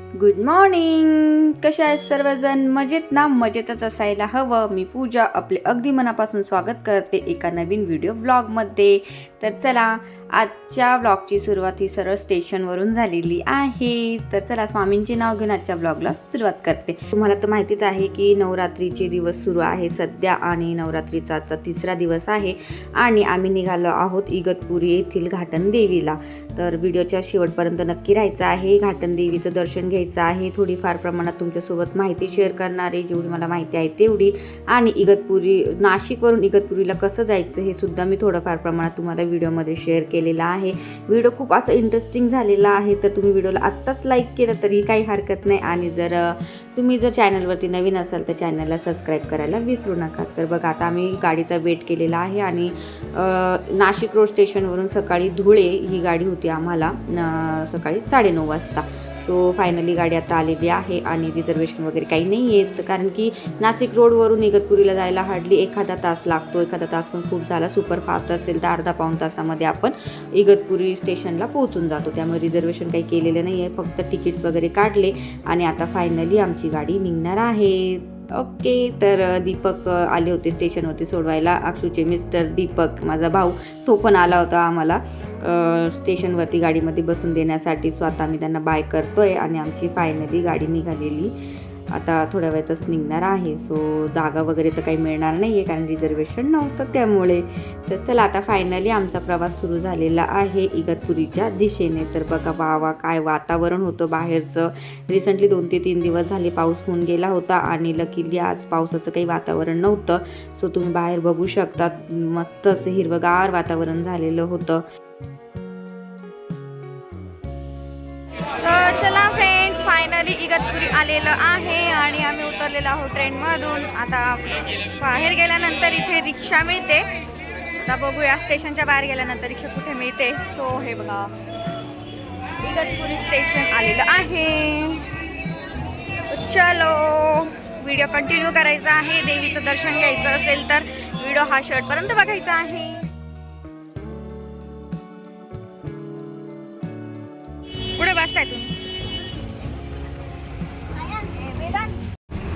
Good morning कशा आहेत सर्वजण? मजेत ना? मजेतच असायला हवं. मी पूजा आपले अगदी मनापासून स्वागत करते एका नवीन व्हिडिओ ब्लॉगमध्ये तर चला आजच्या ब्लॉगची सुरुवात ही सरळ स्टेशनवरून झालेली आहे. तर चला स्वामींचे नाव घेऊन आजच्या ब्लॉगला सुरुवात करते. तुम्हाला तर माहितीच आहे की नवरात्रीचे दिवस सुरू आहे सध्या आणि नवरात्रीचा आजचा तिसरा दिवस आहे आणि आम्ही निघालो आहोत इगतपुरी येथील घाटन देवीला. तर व्हिडिओच्या शेवटपर्यंत नक्की राहायचं आहे. घाटन देवीचं दर्शन घ्यायचं आहे. थोडीफार प्रमाणात तुमच्यासोबत माहिती शेअर करणार आहे. जेवढी मला माहिती आहे तेवढी. आणि इगतपुरी नाशिकवरून इगतपुरीला कसं जायचं हे सुद्धा मी थोडंफार प्रमाणात तुम्हाला व्हिडिओमध्ये शेअर केलेला आहे. व्हिडिओ खूप असं इंटरेस्टिंग झालेला आहे. तर तुम्ही व्हिडिओला आत्ताच लाईक केलं तरी काही हरकत नाही. आणि जर तुम्ही जर चॅनलवरती नवीन असाल तर चॅनलला सबस्क्राईब करायला विसरू नका. तर बघा आता आम्ही गाडीचा वेट केलेला आहे. आणि नाशिक रोड स्टेशनवरून सकाळी धुळे ही गाडी होती आम्हाला सकाळी साडेनऊ वाजता. सो फायनली गाडी आता आलेली आहे आणि रिझर्वेशन वगैरे काही नाही आहेत कारण की नाशिक रोडवरून इगतपुरीला जायला हार्डली एखादा तास लागतो. एखादा तास पण खूप झाला. सुपरफास्ट असेल तर अर्धा पाऊण तासामध्ये आपण इगतपुरी स्टेशनला पोहोचून जातो. त्यामुळे रिझर्वेशन काही केलेलं नाही आहे फक्त तिकीट्स वगैरे काढले आणि आता फायनली आमची गाडी निघणार आहे. ओके तर दीपक आले होते स्टेशनवरती सोडवायला. अक्षूचे मिस्टर दीपक माझा भाऊ तो पण आला होता आम्हाला. स्टेशनवरती गाडीमध्ये बसून देण्यासाठी. स्वतः मी आम्ही त्यांना बाय करतोय आणि आमची फायनली गाडी निघालेली. आता थोड्या वेळातच निघणार आहे. सो जागा वगैरे तर काही मिळणार नाही आहे कारण रिझर्वेशन नव्हतं त्यामुळे. तर चला आता फायनली आमचा प्रवास सुरू झालेला आहे इगतपुरीच्या दिशेने. तर बघा वा वा काय वातावरण होतं बाहेरचं. रिसेंटली दोन ते तीन दिवस झाले पाऊस होऊन गेला होता आणि लकीली आज पावसाचं काही वातावरण नव्हतं. सो तुम्ही बाहेर बघू शकता मस्त असं हिरवगार वातावरण झालेलं होतं. फायनली इगतपुरी आलेलं आहे आणि आम्ही उतरलेलो आहोत ट्रेनमधून. आता बाहेर गेल्यानंतर इथे रिक्षा मिळते. आता बघूया स्टेशनच्या बाहेर गेल्यानंतर रिक्षा कुठे मिळते. सो हे बघा. इगतपुरी स्टेशन आलेलं आहे. चलो व्हिडिओ कंटिन्यू करायचा आहे. देवीचं दर्शन घ्यायचं असेल तर व्हिडिओ हा शर्टपर्यंत बघायचा आहे.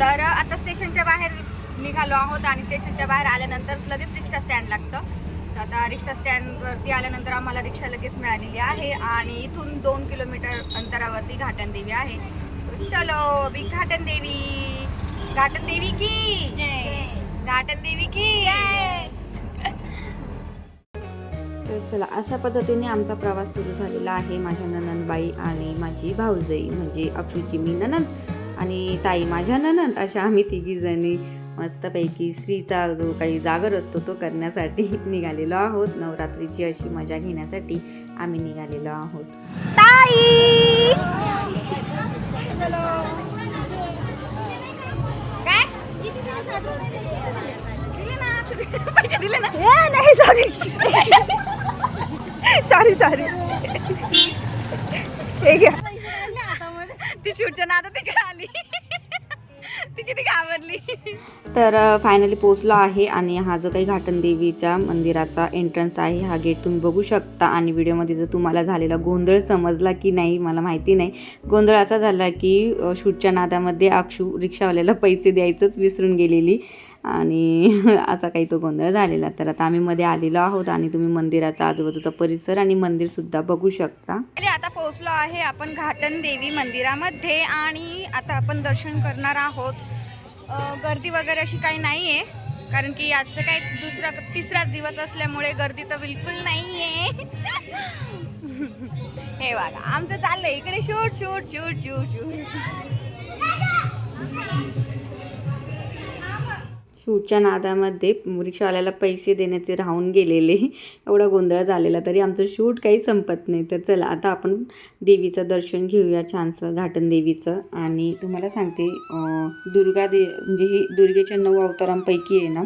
तर आता स्टेशनच्या बाहेर निघालो आहोत आणि स्टेशनच्या बाहेर आल्यानंतर लगेच रिक्षा स्टँड लागतं. तर आता रिक्षा स्टँडवरती आल्यानंतर आम्हाला रिक्षा लगेच मिळालेली आहे आणि इथून दोन किलोमीटर अंतरावरती घाटन देवी आहे. चलो बी घाटन देवी घाटन देवी की? घाटन देवी की? तर चला अशा पद्धतीने आमचा प्रवास सुरू झालेला आहे माझ्या ननंदबाई आणि माझी भाऊजाई म्हणजे अक्षूची मी ननंद. आणि ताई माझ्या ननंद अशा आम्ही तिघीजणी मस्तपैकी श्रीचा जो काही जागर असतो तो करण्यासाठी निघालेलो आहोत. नवरात्रीची अशी मजा घेण्यासाठी आम्ही निघालेलो आहोत. ताई! नाही सॉरी सॉरी सॉरी हे घ्या. ती शूटच्या नादात तिकडे आली. ती किती घाबरली. तर फायनली पोचलो आहे आणि हा जो काही घाटन देवीच्या मंदिराचा एंट्रन्स आहे हा गेट तुम्ही बघू शकता. आणि व्हिडिओमध्ये जर तुम्हाला झालेला गोंधळ समजला की नाही मला माहिती नाही. गोंधळ असा झाला की शूटच्या नादामध्ये अक्षू रिक्षावाल्याला पैसे द्यायचंच विसरून गेलेली. आणि असा काही तो गोंधळ झालेला. तर आता आम्ही मध्ये आलेलो आहोत आणि तुम्ही मंदिराचा आजूबाजूचा परिसर आणि मंदिरसुद्धा बघू शकता. आता पोहोचलो आहे आपण घाटन देवी मंदिरामध्ये आणि आता आपण दर्शन करणार आहोत. गर्दी वगैरे अशी काही नाही आहे कारण की आजचं काय दुसरा तिसराच दिवस असल्यामुळे गर्दी तर बिलकुल नाही आहे हे बघा आमचं चाललंय. इकडे shoot shoot shoot shoot shoot. शूटच्या नादामध्ये रिक्षावाल्याला पैसे देण्याचे राहून गेलेले एवढा गोंधळ झालेला तरी आमचं शूट काही संपत नाही. तर चला आता आपण देवीचं दर्शन घेऊया छानसं घाटन देवीचं. आणि तुम्हाला सांगते दुर्गा दे म्हणजे ही दुर्गेच्या नऊ अवतारांपैकी आहे ना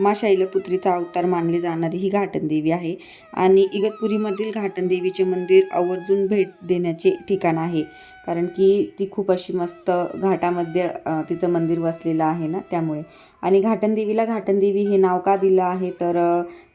मा शैलपुत्रीचा अवतार मानली जाणारी ही घाटन देवी आहे. आणि इगतपुरीमधील घाटन देवीचे मंदिर आवर्जून भेट देण्याचे ठिकाण आहे. कारण की ती खूप अशी मस्त घाटामध्ये तिचं मंदिर वसलेलं आहे ना त्यामुळे. आणि घाटनदेवीला घाटनदेवी हे नाव का दिलं आहे? तर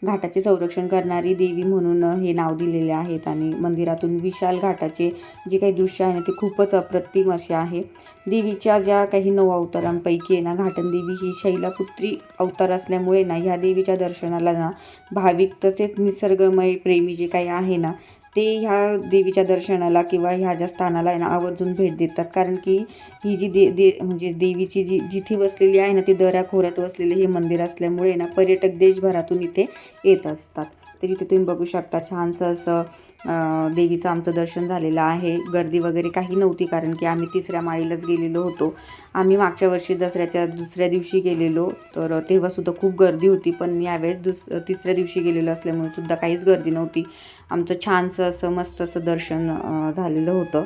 घाटाचे संरक्षण करणारी देवी म्हणून हे नाव दिलेले आहेत आणि मंदिरातून विशाल घाटाचे जे काही दृश्य आहे ना ते खूपच अप्रतिम असे आहे. देवीच्या ज्या काही नऊ अवतारांपैकी आहे ना घाटनदेवी ही शैलापुत्री अवतार असल्यामुळे ना ह्या देवीच्या दर्शनाला ना भाविक तसेच निसर्गमय प्रेमी जे काही आहे ना ते ह्या देवीच्या दर्शनाला किंवा ह्या ज्या स्थानाला आहे ना आवर्जून भेट देतात. कारण की ही जी दे दे म्हणजे देवीची जी जिथे वसलेली आहे ना ती दऱ्या खोऱ्यात वसलेले हे मंदिर असल्यामुळे ना पर्यटक देशभरातून इथे येत असतात. तर इथे तुम्ही बघू शकता छानसं असं देवीचं आमचं दर्शन झालेलं आहे. गर्दी वगैरे काही नव्हती कारण की आम्ही तिसऱ्या माळीलाच गेलेलो होतो. आम्ही मागच्या वर्षी दसऱ्याच्या दुसऱ्या दिवशी गेलेलो तर तेव्हासुद्धा खूप गर्दी होती पण यावेळेस दुस तिसऱ्या दिवशी गेलेलो असल्यामुळे सुद्धा काहीच गर्दी नव्हती. आमचं छानसं असं मस्त असं दर्शन झालेलं होतं.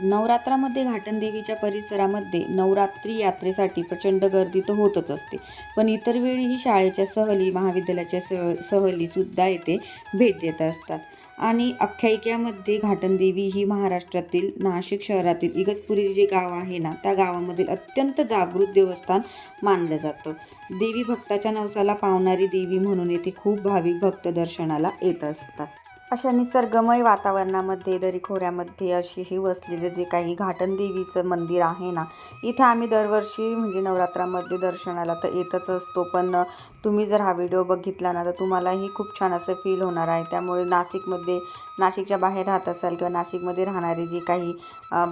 नवरात्रामध्ये घाटनदेवीच्या परिसरामध्ये नवरात्री यात्रेसाठी प्रचंड गर्दी तर होतच असते. पण इतर वेळीही शाळेच्या सहली महाविद्यालयाच्या सह सहलीसुद्धा येथे भेट देत असतात. आणि आख्यायिक्यामध्ये घाटनदेवी ही महाराष्ट्रातील नाशिक शहरातील इगतपुरी जे गाव आहे ना त्या गावामधील अत्यंत जागृत देवस्थान मानलं जातं. देवी भक्ताच्या नवसाला पावणारी देवी म्हणून येथे खूप भाविक भक्त दर्शनाला येत असतात. अशा निसर्गमय वातावरणामध्ये दरीखोऱ्यामध्ये अशी ही वसलेलं जे काही घाटन देवीचं मंदिर आहे ना इथे आम्ही दरवर्षी म्हणजे नवरात्रामध्ये दर्शनाला तर येतच असतो. पण तुम्ही जर हा व्हिडिओ बघितला ना तर तुम्हालाही खूप छान असं फील होणार आहे. त्यामुळे नाशिकमध्ये नाशिकच्या बाहेर राहत असाल किंवा नाशिकमध्ये राहणारे जे काही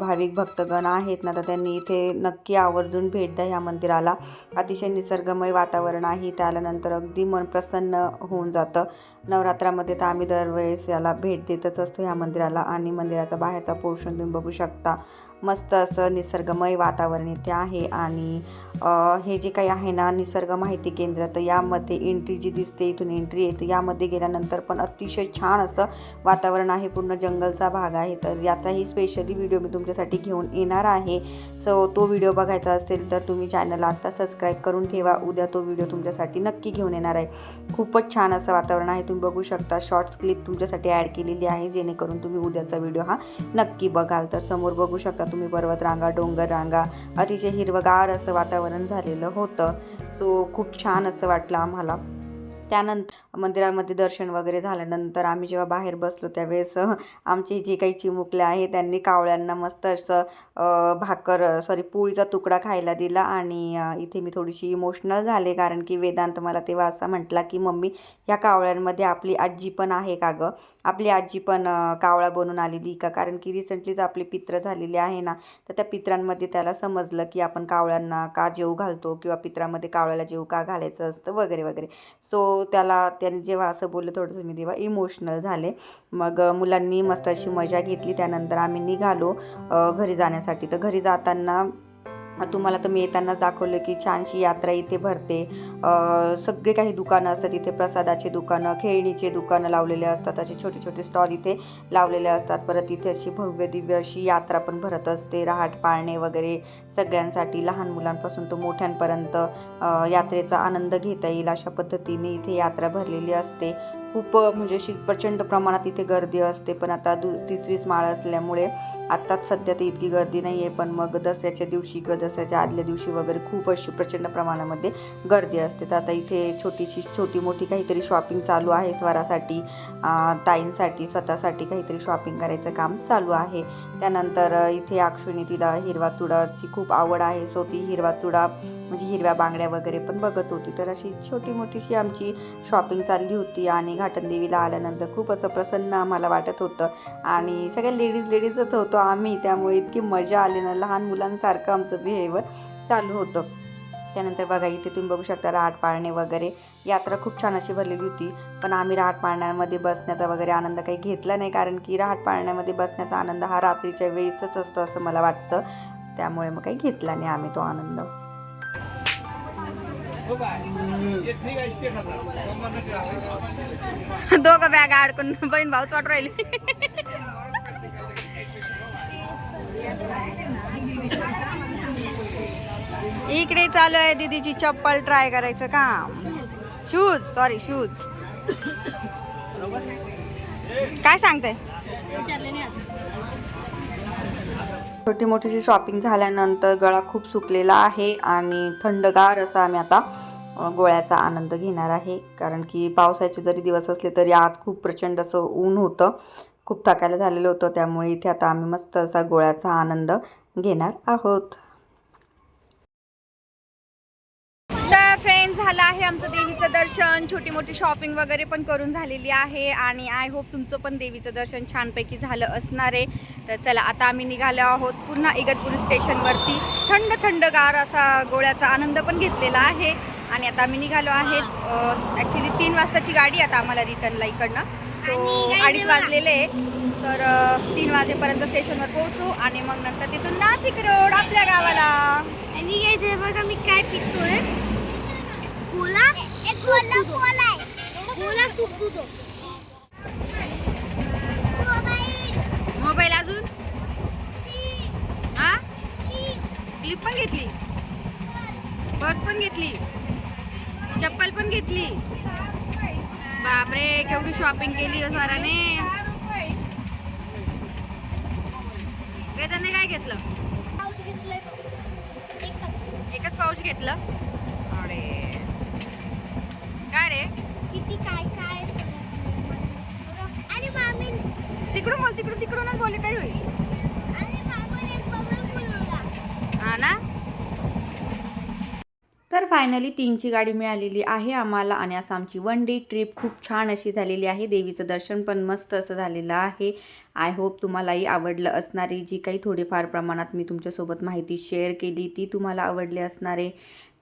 भाविक भक्तगण आहेत ना तर त्यांनी इथे नक्की आवर्जून भेट द्या ह्या मंदिराला. अतिशय निसर्गमय वातावरण आहे. इथे आल्यानंतर अगदी मन प्रसन्न होऊन जातं. नवरात्रामध्ये तर आम्ही दरवेळेस याला भेट देतच असतो ह्या मंदिराला आणि मंदिराचा बाहेरचा पोर्शन तुम्ही बघू शकता. मस्त असं निसर्गमय वातावरण इथे आहे आणि हे जे काही आहे ना निसर्ग माहिती केंद्र तर यामध्ये एंट्री जी दिसते इथून एंट्री येते. यामध्ये गेल्यानंतर पण अतिशय छान असं वातावरण आहे. पूर्ण जंगलचा भाग आहे. तर याचाही स्पेशली व्हिडिओ मी तुमच्यासाठी घेऊन येणार आहे. सो तो व्हिडिओ बघायचा असेल तर तुम्ही चॅनलला आत्ता सबस्क्राईब करून ठेवा. उद्या तो व्हिडिओ तुमच्यासाठी नक्की घेऊन येणार आहे. खूपच छान असं वातावरण आहे. तुम्ही बघू शकता शॉर्ट्स क्लिप तुमच्यासाठी ॲड केलेली आहे. जेणेकरून तुम्ही उद्याचा व्हिडिओ हा नक्की बघाल. तर समोर बघू शकता तुम्ही पर्वत रांगा डोंगर रांगा अतिशय हिरवगार असं वातावरण झालेलं होतं. सो खूप छान असं वाटलं आम्हाला. त्यानंतर मंदिरामध्ये दर्शन वगैरे झाल्यानंतर आम्ही जेव्हा बाहेर बसलो त्यावेळेस आमची आमचे जे काही चिमुकले आहे त्यांनी कावळ्यांना मस्त असं भाकर सॉरी पोळीचा तुकडा खायला दिला आणि इथे मी थोडीशी इमोशनल झाले कारण की वेदांत मला तेव्हा असा म्हटला की मम्मी ह्या कावळ्यांमध्ये आपली आजी पण आहे का गं? आपली आजी पण कावळा बनून आलेली का? कारण की रिसेंटलीच आपली पित्र झालेली आहे ना तर त्या पित्रांमध्ये त्याला समजलं की आपण कावळ्यांना का जेव घालतो किंवा पित्रामध्ये कावळ्याला जेव का घालायचं असतं? वगैरे वगैरे. सो त्याला त्याने जेव्हा असं बोललं थोडंसं मी तेव्हा इमोशनल झाले. मग मुलांनी मस्त अशी मजा घेतली. त्यानंतर आम्ही निघालो घरी जाण्यासाठी. तर घरी जाताना तुम्हाला तर मी येताना दाखवलं की छानशी यात्रा इथे भरते. सगळे काही दुकानं असतात इथे प्रसादाचे दुकानं खेळणीचे दुकानं लावलेले असतात असे छोटे छोटे स्टॉल इथे लावलेले असतात. परत इथे अशी भव्य दिव्य अशी यात्रा पण भरत असते रहाट पाळणे वगैरे सगळ्यांसाठी लहान मुलांपासून तर मोठ्यांपर्यंत यात्रेचा आनंद घेता येईल अशा पद्धतीने इथे यात्रा भरलेली असते. खूप म्हणजे अशी प्रचंड प्रमाणात इथे गर्दी असते पण आता दु तिसरीच माळ असल्यामुळे आत्ताच सध्या तर इतकी गर्दी नाही आहे पण मग दसऱ्याच्या दिवशी किंवा दसऱ्याच्या आदल्या दिवशी वगैरे खूप अशी प्रचंड प्रमाणामध्ये गर्दी असते. तर आता इथे छोटीशी छोटी मोठी काहीतरी शॉपिंग चालू आहे स्वरासाठी ताईंसाठी स्वतःसाठी काहीतरी शॉपिंग करायचं काम चालू आहे. त्यानंतर इथे अक्षुनी तिला हिरवा चुडाची खूप आवड आहे. सो ती हिरवा चुडा म्हणजे हिरव्या बांगड्या वगैरे पण बघत होती. तर अशी छोटी मोठीशी आमची शॉपिंग चालली होती आणि देवीला आल्यानंतर खूप असं प्रसन्न आम्हाला वाटत होतं. आणि सगळ्या लेडीज लेडीजच होतो आम्ही. त्यामुळे इतकी मजा आली ना लहान मुलांसारखं आमचं बिहेवियर चालू होतं. त्यानंतर बघा इथे तुम्ही बघू शकता राहाट पाळणे वगैरे. यात्रा खूप छान अशी भरलेली होती. पण आम्ही राहाट पाळण्यामध्ये बसण्याचा वगैरे आनंद काही घेतला नाही. कारण की राहाट पाळण्यामध्ये बसण्याचा आनंद हा रात्रीच्या वेळेसच असतो असं मला वाटतं. त्यामुळे मग काही घेतला नाही आम्ही तो आनंद. दोघं बॅग अडकून बहीण भाऊच वाट राहिली. इकडे चालू आहे दीदीची चप्पल ट्राय करायचं काम. शूज सॉरी शूज काय सांगते? छोटी मोठीशी शॉपिंग झाल्यानंतर गळा खूप सुकलेला आहे आणि थंडगार असा आम्ही आता गोळ्याचा आनंद घेणार आहे. कारण की पावसाचे जरी दिवस असले तरी आज खूप प्रचंड असं ऊन होतं. खूप थकायला झालेलं होतं. त्यामुळे इथे आता आम्ही मस्त असा गोळ्याचा आनंद घेणार आहोत. झालं आहे आमचं देवीचं दर्शन. छोटी मोठी शॉपिंग वगैरे पण करून झालेली आहे आणि आय होप तुमचं पण देवीचं दर्शन छानपैकी झालं असणार आहे. तर चला आता आम्ही निघालो आहोत पुन्हा इगतपुरी स्टेशनवरती थंड थंडगार असा गोळ्याचा आनंद पण घेतलेला आहे. आणि आता आम्ही निघालो आहेत ॲक्च्युली तीन वाजताची गाडी आता आम्हाला रिटर्नला इकडनं. तो अडीच वाजलेले आहे तर तीन वाजेपर्यंत स्टेशनवर पोहोचू आणि मग नंतर तिथून नाशिक रोड आपल्या गावाला. आणि बघा मी काय पिकतोय? सूप मोबाईल अजून? हा? क्लिप पण घेतली. पर्स पण घेतली. चप्पल पण घेतली. बापरे केवढी शॉपिंग केली हो वेदाने काय घेतलं? एकच पाऊच घेतलं. तिकडून तरी होईल. हा ना? तर फायनली तीनची गाडी मिळालेली आहे आम्हाला आणि असं आमची वन डे ट्रिप खूप छान अशी झालेली आहे. देवीचं दर्शन पण मस्त असं झालेलं आहे. आय होप तुम्हालाही आवडलं असणारी जी काही थोडीफार प्रमाणात मी तुमच्यासोबत माहिती शेअर केली ती तुम्हाला आवडली असणारे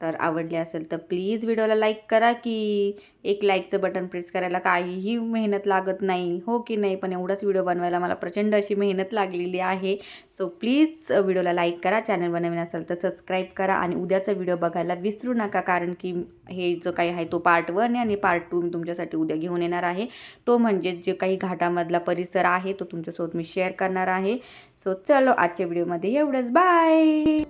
तर आवडली असेल तर प्लीज व्हिडिओला लाईक करा की एक लाईकचं बटन प्रेस करायला काहीही मेहनत लागत नाही. हो की नाही? पण एवढाच व्हिडिओ बनवायला मला प्रचंड अशी मेहनत लागलेली आहे. सो प्लीज व्हिडिओला लाईक करा. चॅनल बनवीन असेल तर सबस्क्राईब करा आणि उद्याचा व्हिडिओ बघायला विसरू नका कारण की हे जो काही आहे तो पार्ट वन आहे आणि पार्ट टू मी तुमच्यासाठी उद्या घेऊन येणार आहे. तो म्हणजे जे काही घाटामधला परिसर आहे तो तुमच्यासोबत मी शेअर करणार आहे. सो चलो आजच्या व्हिडिओमध्ये एवढंच. बाय